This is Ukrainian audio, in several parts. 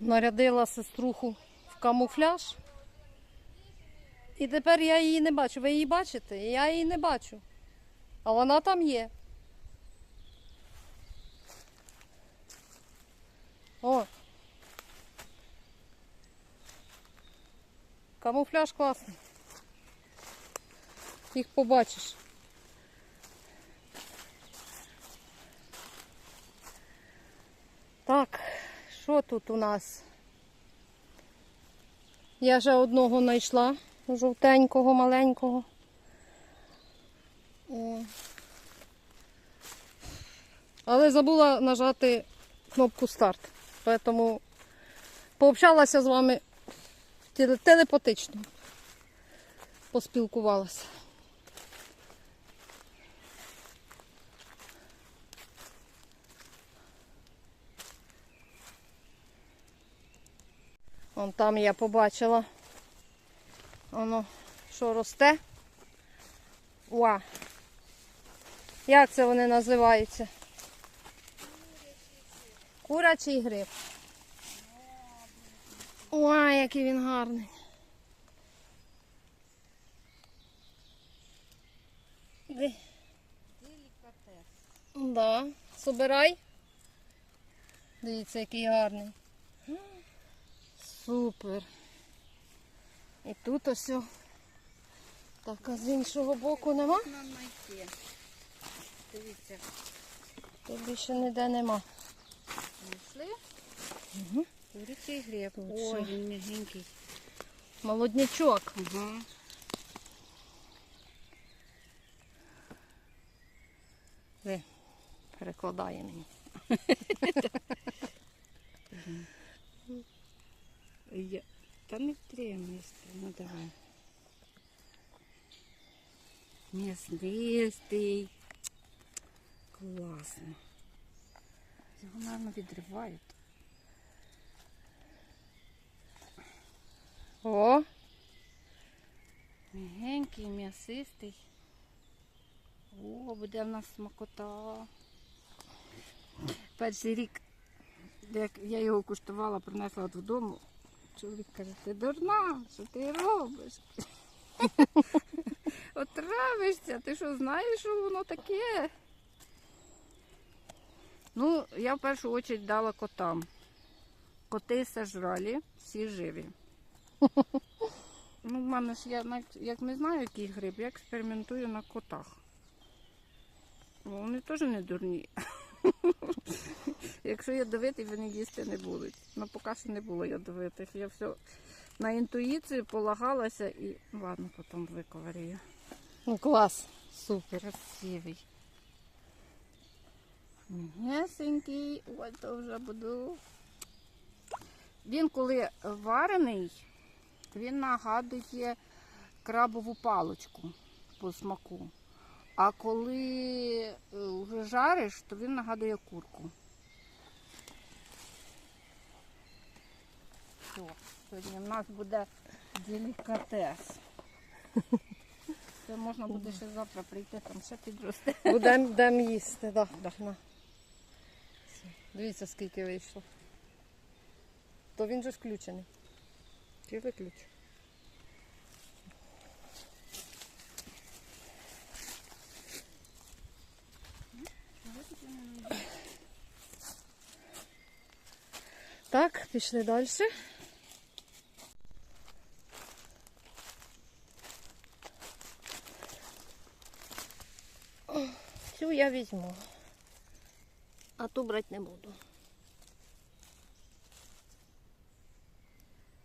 нарядила сеструху в камуфляж. І тепер я її не бачу. Ви її бачите? Я її не бачу. А вона там є. О. Камуфляж класний. Їх побачиш. Так, що тут у нас? Я вже одного знайшла, жовтенького, маленького. О. Але забула нажати кнопку старт. Тому пообщалася з вами телепатично. Поспілкувалася. Вон там я побачила. Воно що росте. Уа. Як це вони називаються? Курячий гриб. Уа, який він гарний. Де? Да. Собирай. Дивіться, який гарний. Супер. І тут ось. Так, а з іншого боку нема? Дивіться, Тут більше ніде нема. знайшли Угу. курячий гриб. Ой, він м'ягенький. Молоднячок. Ага. Ви перекладає мені. Я... Та не тримайся, ну давай. М'яснистий. Класно. Його, мабуть, відривають. О, Мягенький, м'ясистий. О, буде в нас смакота. Перший рік, як я його куштувала, принесла додому. Чоловік каже, ти дурна, що ти робиш? Отравишся, ти що знаєш, що воно таке? Ну, я в першу чергу дала котам. Коти сожрали, всі живі. Ну, в мене ж я навіть- як не знаю, який гриб, я експериментую на котах. Вони теж не дурні. Якщо ядовитий, вони їсти не будуть. Ну, поки що не було ядовитих. Я все на інтуїцію полагалася і ладно, потім виковарюю. ну клас. Супер. Красивий. М'ясенький, ой, то вже буду. Він коли варений, він нагадує крабову паличку по смаку. А коли е, вже жариш, то він нагадує курку. Все, сьогодні в нас буде делікатес. Це можна буде ще завтра прийти, там ще підросте. Будемо будем їсти, да. На. Все. Дивіться, скільки вийшло. То він же включений. Чи виключ? Так, пішли далі. Цю я візьму. А ту брати не буду.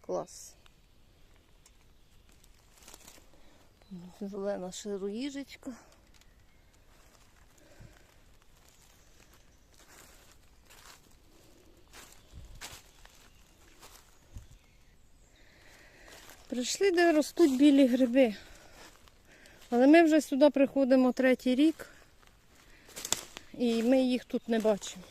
Клас. Зелена широїжечка. Прийшли, де ростуть білі гриби. Але ми вже сюди приходимо третій рік. І ми їх тут не бачимо.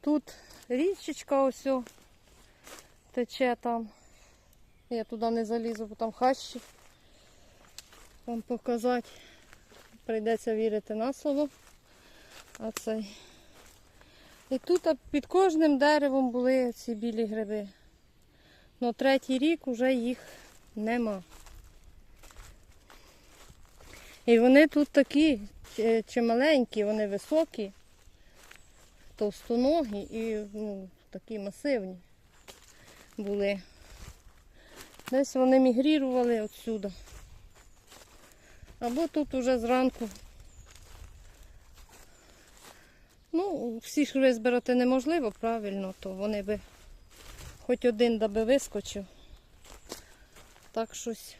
Тут річечка ось тече там. Я туди не залізу, бо там хащі. Вам показати. Прийдеться вірити на слово. А цей. І тут під кожним деревом були ці білі гриби. Ну, третій рік вже їх нема. І вони тут такі чи- чималенькі, вони високі, товстоногі і ну, такі масивні були. Десь вони мігрірували отсюди. Або тут уже зранку. Ну, всі ж визбирати неможливо, правильно, то вони би хоч один да би вискочив. Так щось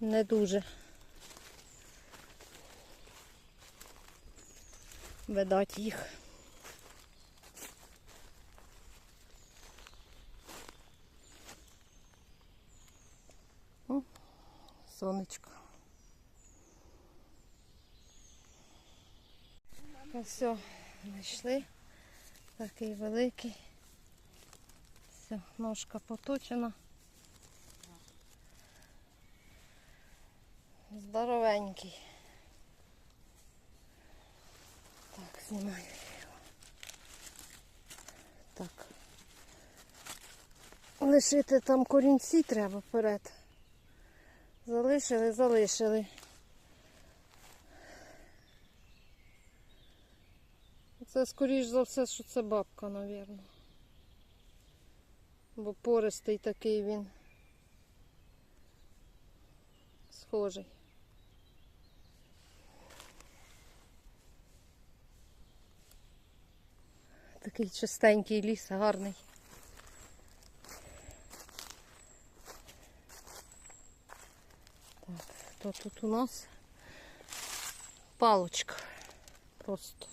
не дуже. Видать їх. О, сонечко. Все, знайшли. Такий великий. Все, ножка поточена. Здоровенький. Так, знімаю його. Так. Лишити там корінці треба вперед. Залишили, залишили. Це скоріш за все, що це бабка, мабуть. Бо пористий такий він. Схожий. Такий чистенький ліс, гарний. Так, хто тут у нас? Палочка. Просто.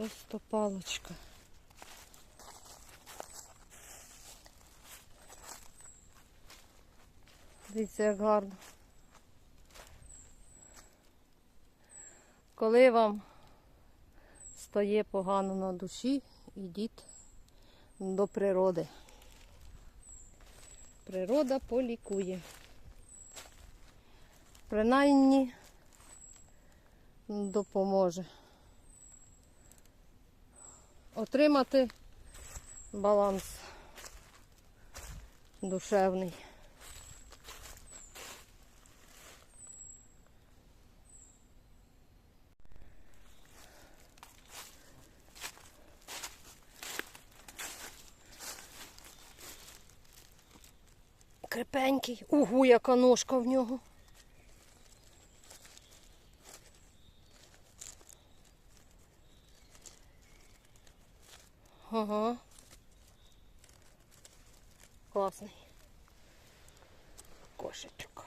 Просто палочка. Дивіться, як гарно. Коли вам стає погано на душі, ідіть до природи. Природа полікує. Принаймні допоможе отримати баланс душевний. Крепенький. Угу, яка ножка в нього. Ага. Класний. Кошечок.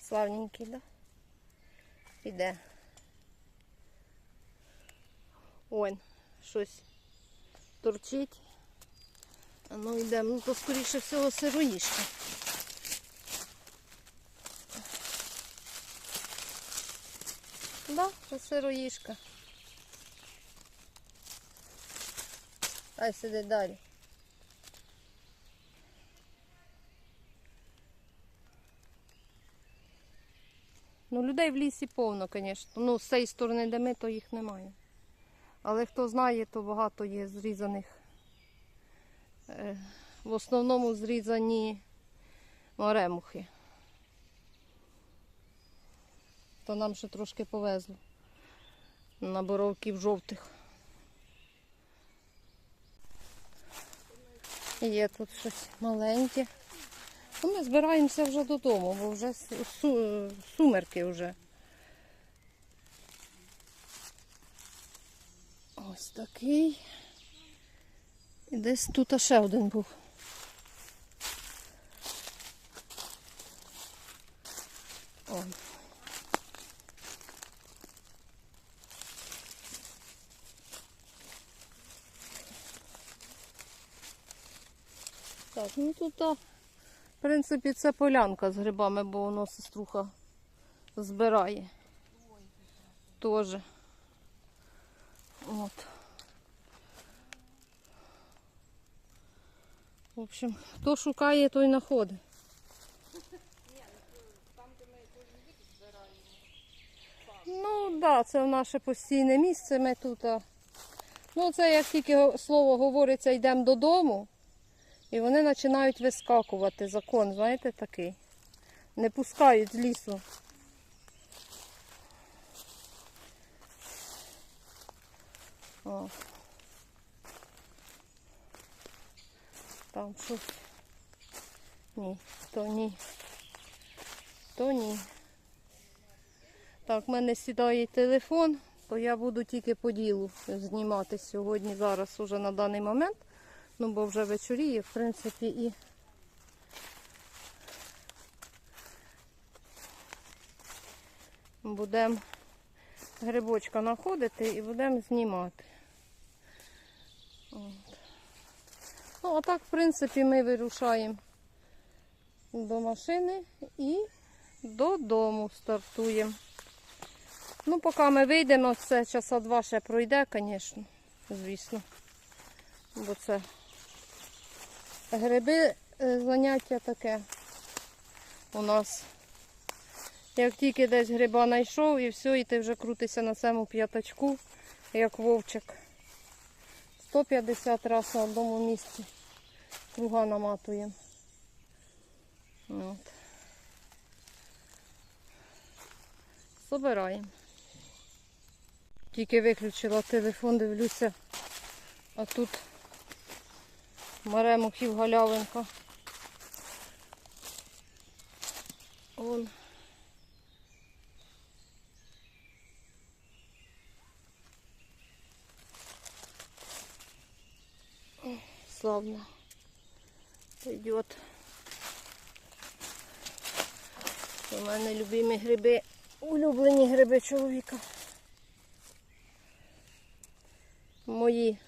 Славненький, да? Піде. Ой, щось торчить. Ну йдемо, ну то скоріше всього сироїшка. Да, це сироїшка. Ай сиди далі. Ну, людей в лісі повно, звісно. Ну, з цієї сторони, де ми, то їх немає. Але хто знає, то багато є зрізаних. Е, В основному зрізані маремухи. То нам ще трошки повезло. На боровків жовтих. Є тут щось маленьке. Ну, ми збираємося вже додому, бо вже сумерки вже. Ось такий. І десь тут ще один був. О. Так, ну тут, в принципі, це полянка з грибами, бо воно сеструха збирає. теж. От. В общем, хто шукає, той знаходить. Ну, так, да, це наше постійне місце. Ми тут. Ну, це як тільки слово говориться, йдемо додому, і вони починають вискакувати. Закон, знаєте, такий. Не пускають з лісу. О. Там щось. Ні, то ні. То ні. Так, в мене сідає телефон, то я буду тільки по ділу знімати сьогодні, зараз уже на даний момент. Ну, бо вже вечоріє, в принципі, і будемо грибочка знаходити і будемо знімати. От. Ну, а так, в принципі, ми вирушаємо до машини і додому стартуємо. Ну, поки ми вийдемо, це часа два ще пройде, звісно, звісно. Бо це гриби е, заняття таке у нас. Як тільки десь гриба знайшов і все, і ти вже крутишся на цьому п'ятачку, як вовчик. 150 разів на одному місці круга наматуємо. От. Собираємо. Тільки виключила телефон, дивлюся, а тут маремухів галявинка. Вон. Ой, Славно. Пойдет. У мене любимі гриби, улюблені гриби чоловіка. Мої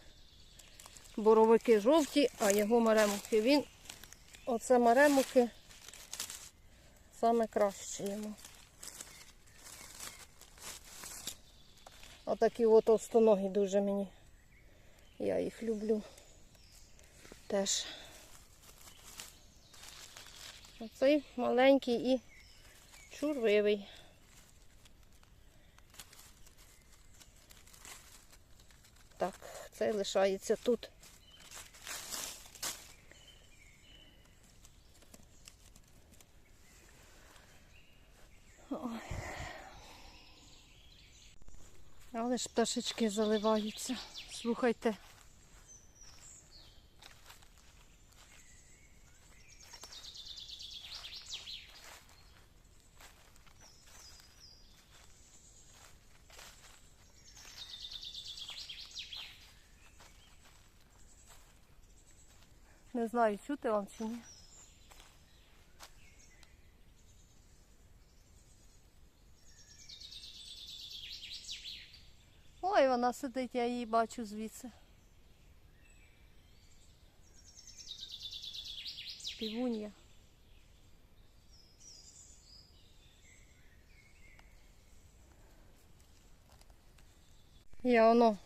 боровики жовті, а його маремуки. Він, оце маремуки, саме краще йому. Отакі от товстоногі дуже мені. Я їх люблю теж. Оцей маленький і чурливий. Так, цей лишається тут. Ой. Але ж пташечки заливаються. Слухайте. Не знаю, чути вам чи ні. Ой, вона сидить, я її бачу звідси. Півунья. Я воно,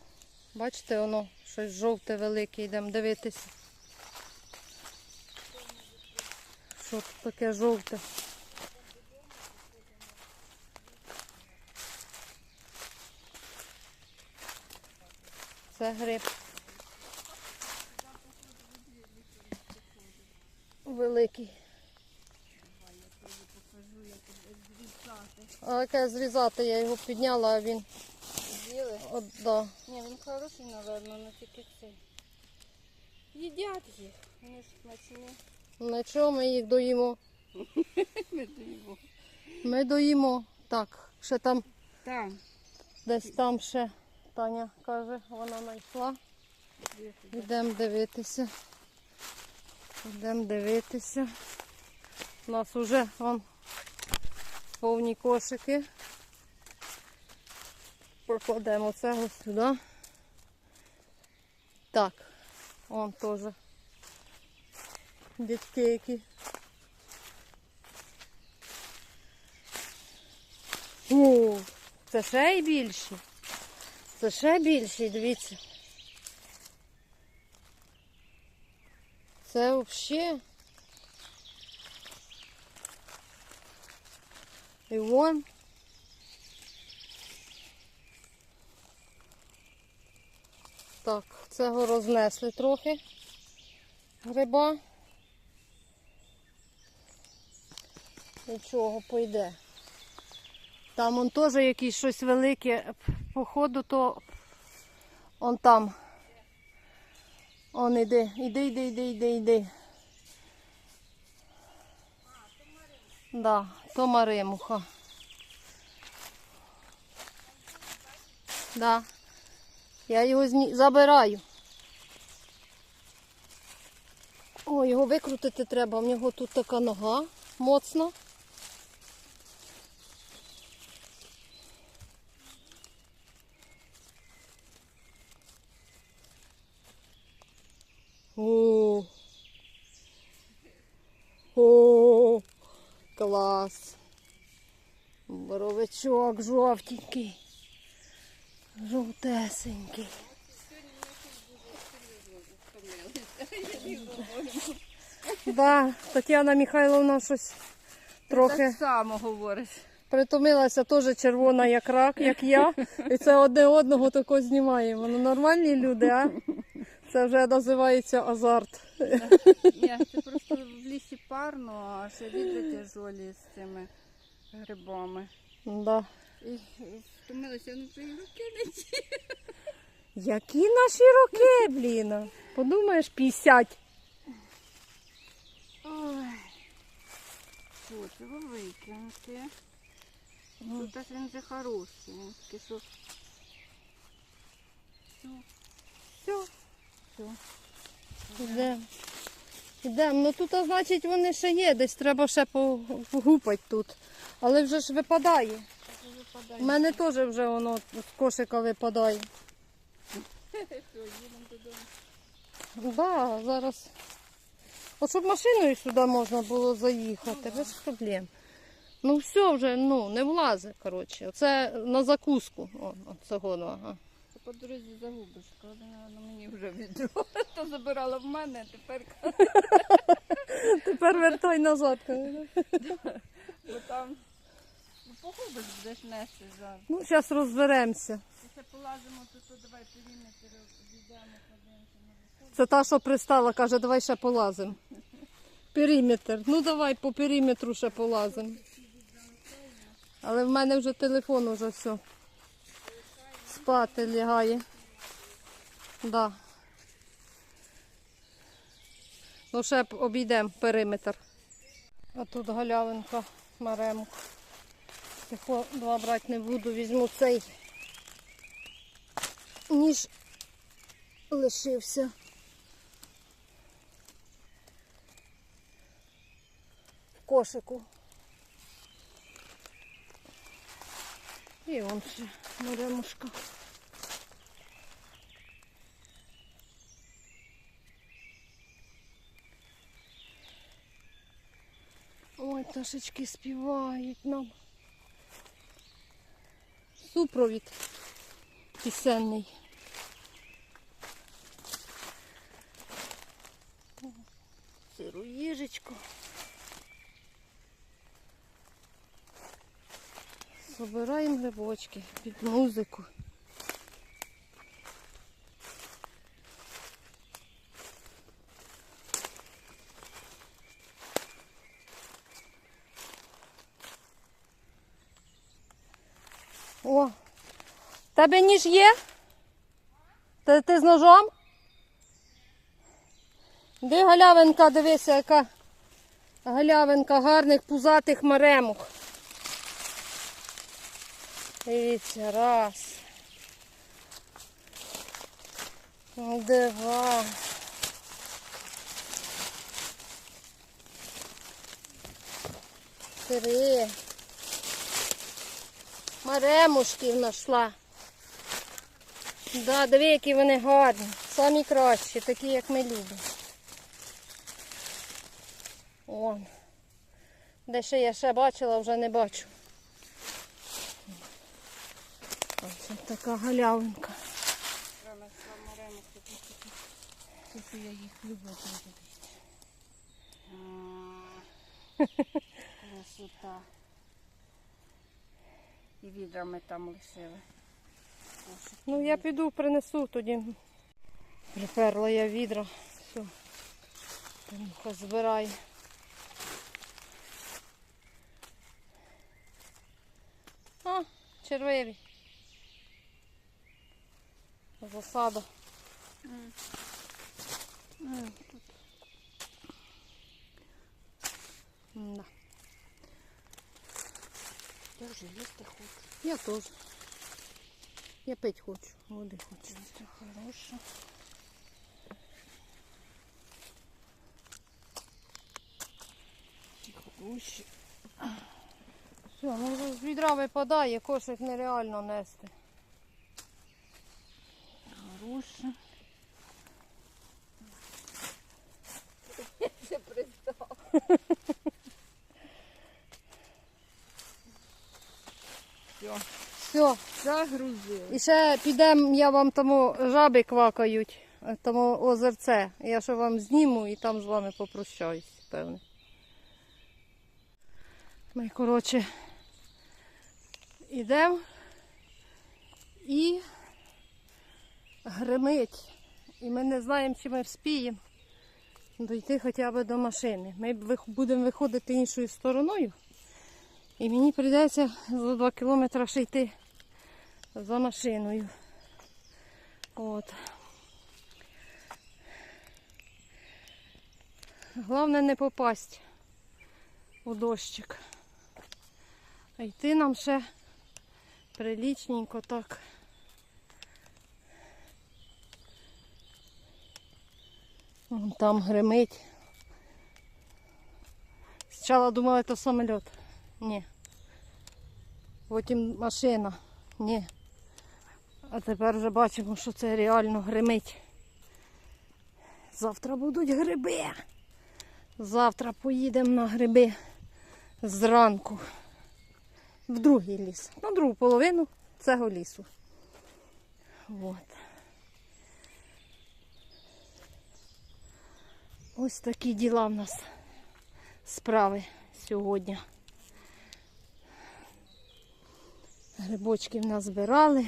бачите, воно щось жовте велике, йдемо дивитися. Що тут таке жовте? Це гриб. Великий. А яке зрізати, я його підняла, а він. З'їли? От, да. Ні, він хороший, напевно, але тільки цей. Їдять їх. Вони ж смачні. На чого ми їх доїмо? Ми доїмо. Ми доїмо. Так, ще там, Там. десь там ще Таня каже, вона знайшла. Йдемо дивитися. Йдемо дивитися. У нас вже вон, повні кошики. Покладемо цього сюди. Так, вон теж. Дітки які. О, це ще й більші. Це ще більші, дивіться. Це взагалі. І вон. Так, цього рознесли трохи гриба. Нічого, пойде. Там он теж якесь щось велике. Походу, то он там. Он іде, іди, іди, іди, іди, іди. Да, то маримуха. Да. Я його зні... забираю. О, його викрутити треба. В нього тут така нога моцна. О, о, клас. Боровичок жовтенький, жовтесенький. Да, Тетяна Михайловна щось трохи Так само говориш. притомилася теж червона, як рак, як я. І це одне одного тако знімаємо. Ну нормальні люди, а? Це вже називається азарт. Ні, це просто в лісі парно, а ще відри тяжолі з цими грибами. Да. І втомилася, ну руки не ті. Які наші роки, блін? Подумаєш, 50. Ой. Що, його викинути? Тут теж він вже хороший. Він такий, що... Все. Все. Все. Йдемо. Йдемо. Ну тут, а, значить, вони ще є. Десь треба ще погупати тут. Але вже ж випадає. У мене теж вже воно з кошика випадає. Да, зараз. От щоб машиною сюди можна було заїхати, без проблем. Ну все вже, ну, не влазить, коротше. Це на закуску. О, цього, ага. По дорозі загубиш, коли на мені вже відро. То забирала в мене, а тепер Тепер вертай назад. бо там ну, погубиш, будеш нести за. Ну, зараз розберемося. Якщо полазимо, то, то давай периметр обійдемо, подивимося на. Це та, що пристала, каже, давай ще полазимо. Периметр. Ну давай по периметру ще полазимо. Але в мене вже телефон уже все. Спати лягає. Да. Ну ще обійдемо периметр. А тут галявинка маремок. Тихо, два брати не буду, візьму цей. Ніж лишився. Кошику. І он ще маремушка. Ой, пташечки співають нам. Супровід пісенний. Сиру їжечку. Собираємо грибочки під музику. О, тебе ніж є? Ти, ти з ножом? Де галявинка, дивися, яка галявинка гарних пузатих маремок. Дивіться, раз. Два. Три. Маремушки знайшла. Да, диви, які вони гарні. Самі кращі, такі, як ми любимо. Вон. Де ще я ще бачила, вже не бачу. Ось така галявинка. Тут я їх люблю. Красота. І відрами там лишили. Ну я піду принесу тоді. Приперла я відра. Все. Муха збирай. А, червиві. Засада. М. М, тут Да. Я вже їсти хочу. Я теж. Я пить хочу. Води хочу. Це хороше. Ті хороші. Все, ну вже з відра випадає, кошик нереально нести. Хороше. Це пристав. Все, Все. загрузили. І ще підемо, я вам тому жаби квакають, тому озерце. Я ще вам зніму і там з вами попрощаюсь, певне. Ми, коротше, йдемо і гримить. І ми не знаємо, чи ми вспіємо дойти хоча б до машини. Ми будемо виходити іншою стороною. І мені прийдеться за 2 кілометри ще йти за машиною. От. Головне не попасть у дощик. А йти нам ще прилічненько так. Вон Там гримить. Спочатку думала, це самоліт. Ні. Потім машина. Ні. А тепер вже бачимо, що це реально гримить. Завтра будуть гриби. Завтра поїдемо на гриби зранку. В другий ліс. На другу половину цього лісу. От. Ось такі діла в нас справи сьогодні. Грибочки в нас збирали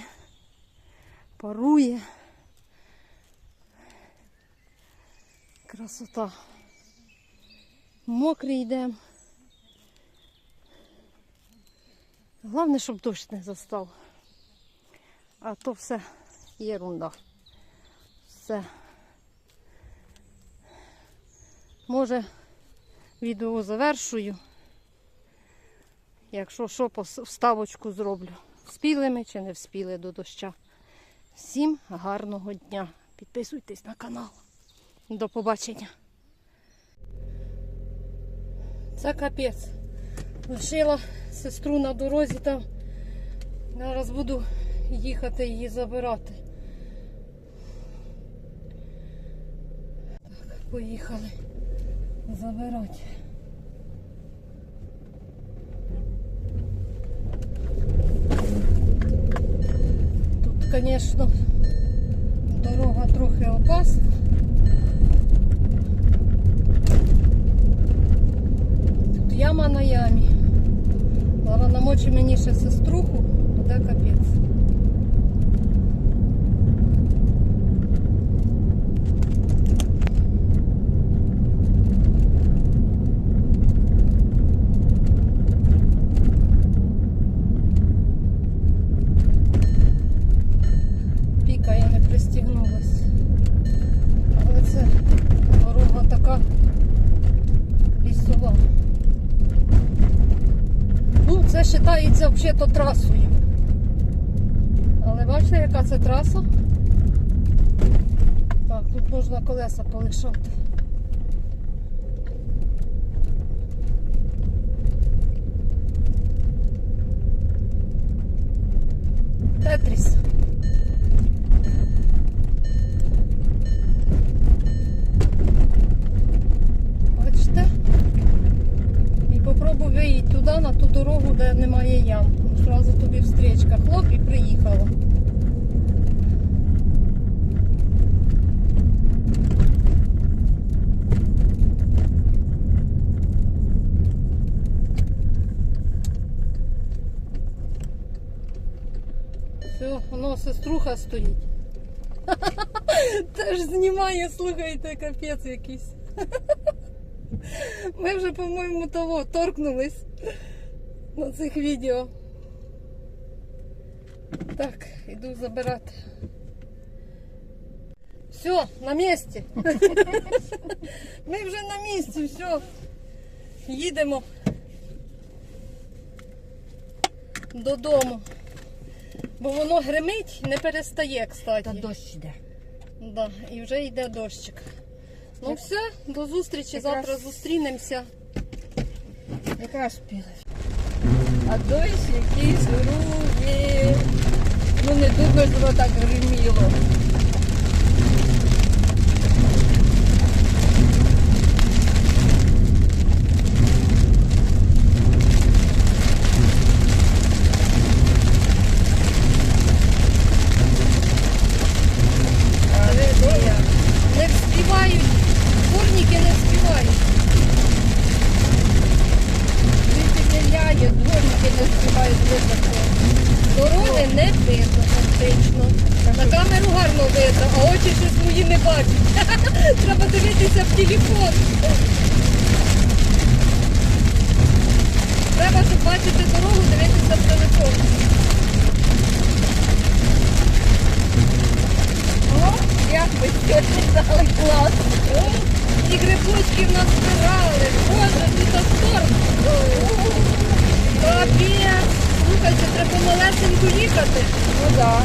парує. Красота. Мокрий йдемо. Головне, щоб дощ не застав. А то все єрунда. Все. Може, відео завершую. Якщо що, вставочку зроблю. Вспіли ми чи не вспіли до доща. Всім гарного дня. Підписуйтесь на канал. До побачення. Це капець. Лишила сестру на дорозі там. Зараз буду їхати її забирати. Так, поїхали забирати. Тут, звісно, дорога трохи опасна. Тут яма на ямі. Главное намочи мені ще сеструху, буде капець. Піка я не пристігнулась. Але це дорога така лісова. Ну, це взагалі трасою. Але бачите, яка це траса? Так, тут можна колеса полишати. Тетріс. Бачите? І туди, на ту дорогу, де немає ям. Зразу тобі встрічка. Хлоп і приїхала. Все, воно сеструха стоїть. Теж знімає, слухайте, капець якийсь. Ми вже, по-моєму, того торкнулись на цих відео. Так, іду забирати. Все, на місці. Ми вже на місці, все. Їдемо додому. Бо воно гримить, не перестає, кстати. Та дощ йде. Да, і вже йде дощик. Ну Як- все, до зустрічі. якраз- Завтра зустрінемося. Якраз спіла. А дощ якийсь грубий. Ну не думаю, що воно так гриміло. Але ну, не вспівають, дворники не вспівають. Тільки ляє, дворники не співають високо. Дороги не видно фактично. На камеру гарно видно, а очі ще свої не бачать. Треба дивитися в телефон. Треба, щоб бачити дорогу, дивитися в телефон. О, як ви сьогодні дали клас. О, грибочки в нас збирали. Боже, світофор. Капець. Слухайте, треба малесенько їхати. Ну так.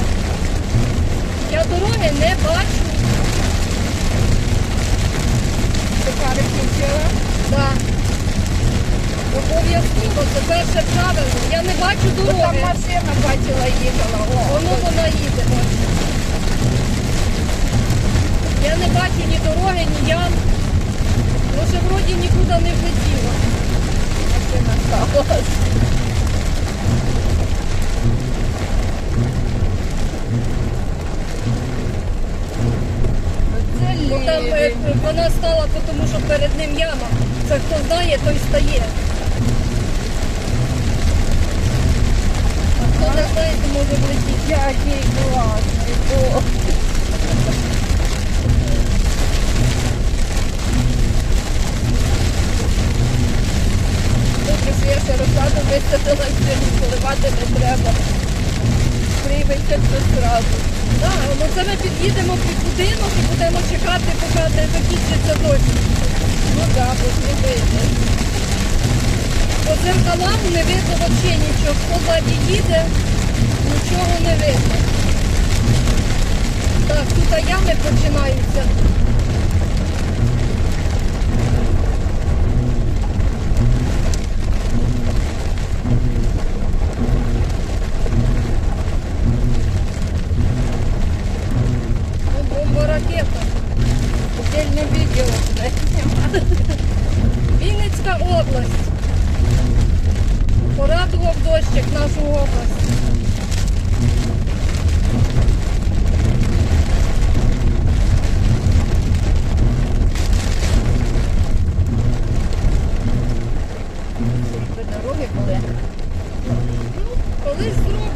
Я дороги не бачу. Ти пари включила? Так. Обов'язково, це перше правило. Я не бачу Бо там машина бачила їхала. О, Воно вона їде. Я не бачу ні дороги, ні ям. Ну, ще вроді нікуди не влетіло. машина сталася. Ну, там е, вона стала, тому що перед ним яма. Це хто знає, той стає. А хто не знає, то може влетіти. Який класний. Ще розсаду висадила, ні поливати не треба. Прийметься все зразу. Так, ну це ми під'їдемо під будинок і будемо чекати, поки не закінчиться дощ. Ну так, бо не видно. По дзеркалам не видно взагалі нічого. Хто ззаді їде, нічого не видно. Так, тут ями починаються. Ну, бомба ракета. Отдельне відео буде. Вінницька область. Порадував дощик нашу область. Дороги були. Ну, колись зроблять.